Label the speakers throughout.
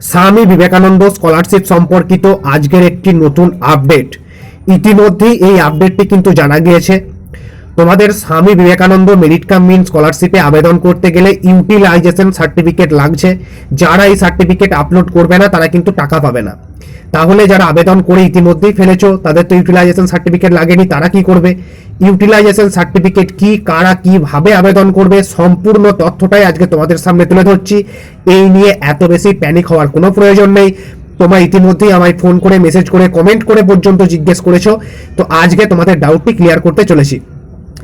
Speaker 1: Swami Vivekananda scholarship সম্পর্কিত আজকের একটি নতুন আপডেট। ইতিমধ্যেই এই আপডেটটি কিন্তু জানা গিয়েছে। তোমাদের স্বামী বিবেকানন্দ মেরিট কাম মিন স্কলারশিপে আবেদন করতে গেলে ইউটিলাইজেশন সার্টিফিকেট লাগছে। যারা এই সার্টিফিকেট আপলোড করবে না, তারা কিন্তু টাকা পাবে না। তাহলে যারা আবেদন করে ইতিমধ্যেই ফেলেছো, তাদের তো ইউটিলাইজেশন সার্টিফিকেট লাগেনি, তারা কি করবে? ইউটিলাইজেশন সার্টিফিকেট কি, কারা কীভাবে আবেদন করবে, সম্পূর্ণ তথ্যটাই আজকে তোমাদের সামনে তুলে ধরছি। এই নিয়ে এত বেশি প্যানিক হওয়ার কোনো প্রয়োজন নেই। তোমরা ইতিমধ্যেই আমায় ফোন করে মেসেজ করে কমেন্ট করে পর্যন্ত জিজ্ঞেস করেছ। তো আজকে তোমাদের ডাউটটি ক্লিয়ার করতে চলেছি।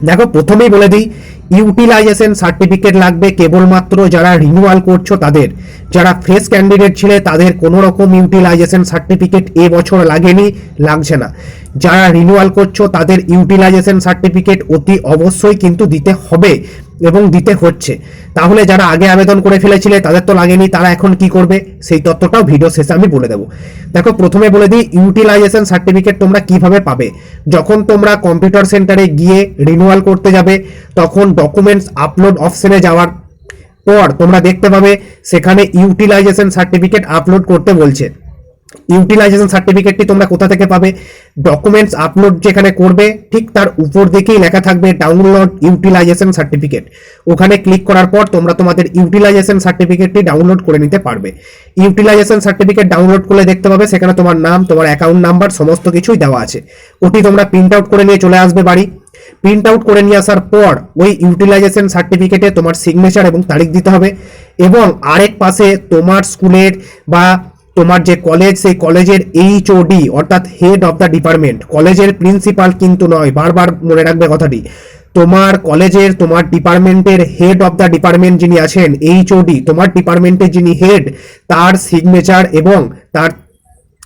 Speaker 1: দেখো, প্রথমেই বলে দিই ইউটিলাইজেশন সার্টিফিকেট লাগবে, কেবলমাত্র যারা রিনিউয়াল করছ তাদের। যারা ফ্রেশ ক্যান্ডিডেট ছিলে তাদের কোনো রকম ইউটিলাইজেশন সার্টিফিকেট এ বছর লাগেনি, লাগছে না। যারা রিনিউয়াল করছ, তাদের ইউটিলাইজেশন সার্টিফিকেট অতি অবশ্যই কিন্তু দিতে হবে এবং দিতে হচ্ছে। তাহলে যারা আগে আবেদন করে ফেলেছিলে, তাদের তো লাগেনি, তারা এখন কি করবে? সেই তথ্যটাও ভিডিও শেষে আমি বলে দেবো। দেখো, প্রথমে বলে দিই ইউটিলাইজেশন সার্টিফিকেট তোমরা কীভাবে পাবে? যখন তোমরা কম্পিউটার সেন্টারে গিয়ে রিনিউয়াল করতে যাবে, তখন ডকুমেন্টস আপলোড অপশনে যাওয়ার পর তোমরা দেখতে পাবে, সেখানে ইউটিলাইজেশন সার্টিফিকেট আপলোড করতে বলছে। ইউটিলাইজেশন সার্টিফিকেটটি তোমরা কোথা থেকে পাবে? ডকুমেন্টস আপলোড যেখানে করবে, ঠিক তার উপর দিকেই লেখা থাকবে ডাউনলোড ইউটিলাইজেশন সার্টিফিকেট ওখানে ক্লিক করার পর তোমরা তোমাদের ইউটিলাইজেশন সার্টিফিকেটটি ডাউনলোড করে নিতে পারবে। ইউটিলাইজেশন সার্টিফিকেট ডাউনলোড করলে দেখতে পাবে সেখানে তোমার নাম, তোমার অ্যাকাউন্ট নাম্বার সমস্ত কিছুই দেওয়া আছে। ওটি তোমরা প্রিন্ট আউট করে নিয়ে চলে আসবে বাড়ি। প্রিন্ট আউট করে নিয়ে আসার পর ওই ইউটিলাইজেশন সার্টিফিকেটে তোমার সিগনেচার এবং তারিখ দিতে হবে। এবং আরেক পাশে তোমার স্কুলের বা তোমার যে কলেজ সেই কলেজের এইচওডি অর্থাৎ হেড অফ দ্য ডিপার্টমেন্ট কলেজের প্রিন্সিপাল কিন্তু নয়, বারবার মনে রাখবে কথাটি। তোমার কলেজের তোমার ডিপার্টমেন্টের হেড অফ দ্য ডিপার্টমেন্ট যিনি আছেন এইচ ওডি তোমার ডিপার্টমেন্টের যিনি হেড তার সিগনেচার এবং তার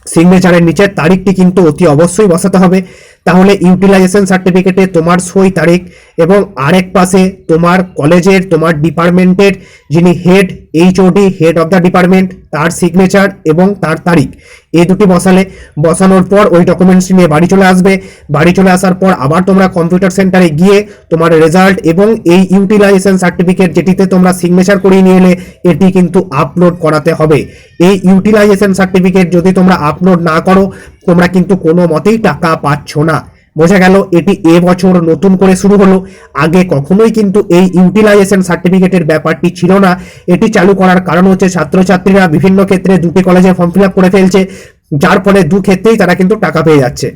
Speaker 1: সিগনেচারের নিচের তারিখটি কিন্তু অতি অবশ্যই বসাতে হবে। তাহলে ইউটিলাইজেশন সার্টিফিকেটে তোমার সই তারিখ এবং আরেক পাশে তোমার কলেজের তোমার ডিপার্টমেন্টের যিনি head HOD head of the department তার সিগনেচার এবং তার তারিখ। এই দুটি বসালে, বসানোর পর ওই ডকুমেন্টসটি নিয়ে বাড়ি চলে আসবে। বাড়ি চলে আসার পর আবার তোমরা কম্পিউটার সেন্টারে গিয়ে তোমার রেজাল্ট এবং এই ইউটিলাইজেশন সার্টিফিকেট যেটিতে তোমরা সিগনেচার করিয়ে নিয়ে এলে, এটি কিন্তু আপলোড করাতে হবে। এই ইউটিলাইজেশন সার্টিফিকেট যদি তোমরা আপলোড না করো, তোমরা কিন্তু কোনো মতেই টাকা পাচ্ছ না। বোঝা গেল এটি এ বছর নতুন করে শুরু হলো। আগে কখনোই কিন্তু এই ইউটিলাইজেশন সার্টিফিকেটের ব্যাপারটি ছিল না। এটি চালু করার কারণ হচ্ছে ছাত্রছাত্রীরা বিভিন্ন ক্ষেত্রে দুটি কলেজে ফর্ম ফিল করে ফেলছে, যার ফলে দু ক্ষেত্রেই তারা কিন্তু টাকা পেয়ে যাচ্ছে।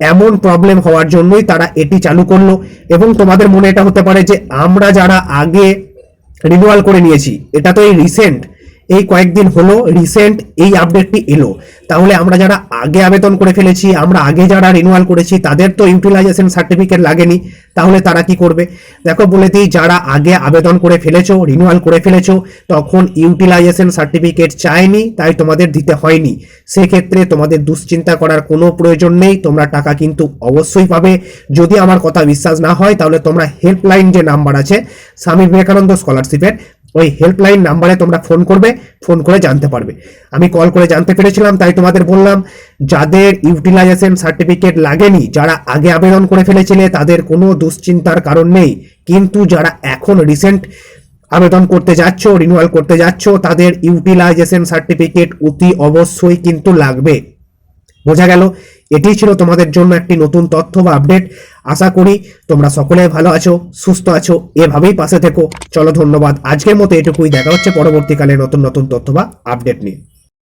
Speaker 1: এমন প্রবলেম হওয়ার জন্যই তারা এটি চালু করল এবং তোমাদের মনে এটা হতে পারে যে আমরা যারা আগে রিনিউয়াল করে নিয়েছি, এটা তো এই রিসেন্ট এই কয়েকদিন হলো রিসেন্ট এই আপডেটটি এলো। তাহলে আমরা যারা আগে আবেদন করে ফেলেছি, আমরা আগে যারা রিনিউয়াল করেছি, তাদের তো ইউটিলাইজেশন সার্টিফিকেট লাগেনি, তাহলে তারা কি করবে? দেখো, বলে দিই, যারা আগে আবেদন করে ফেলেছো রিনিউয়াল করে ফেলেছো, তখন ইউটিলাইজেশন সার্টিফিকেট চায়নি, তাই তোমাদের দিতে হয়নি। সেক্ষেত্রে তোমাদের দুশ্চিন্তা করার কোনো প্রয়োজন নেই, তোমরা টাকা কিন্তু অবশ্যই পাবে। যদি আমার কথা বিশ্বাস না হয়, তাহলে তোমরা হেল্পলাইন যে নাম্বার আছে, স্বামী বিবেকানন্দ স্কলারশিপের ওই হেল্পলাইন নাম্বারে তোমরা ফোন করবে ফোন করে জানতে পারবে। আমি কল করে জানতে পেরেছিলাম, তাই তোমাদের বললাম, যাদের ইউটিলাইজেশন সার্টিফিকেট লাগেনি, যারা আগে আবেদন করে ফেলেছিলে, তাদের কোনো দুশ্চিন্তার কারণ নেই। কিন্তু যারা এখন রিসেন্ট আবেদন করতে যাচ্ছ রিনিউয়াল করতে যাচ্ছ, তাদের ইউটিলাইজেশন সার্টিফিকেট অতি অবশ্যই কিন্তু লাগবে। বোঝা গেল এটি ছিল তোমাদের জন্য একটি নতুন তথ্য বা আপডেট আশা করি তোমরা সকলে ভালো আছো, সুস্থ আছো, এভাবেই পাশে থেকো। চলো ধন্যবাদ, আজকের মতো এটুকুই, দেখা হচ্ছে পরবর্তীকালে নতুন নতুন তথ্য বা আপডেট নিয়ে।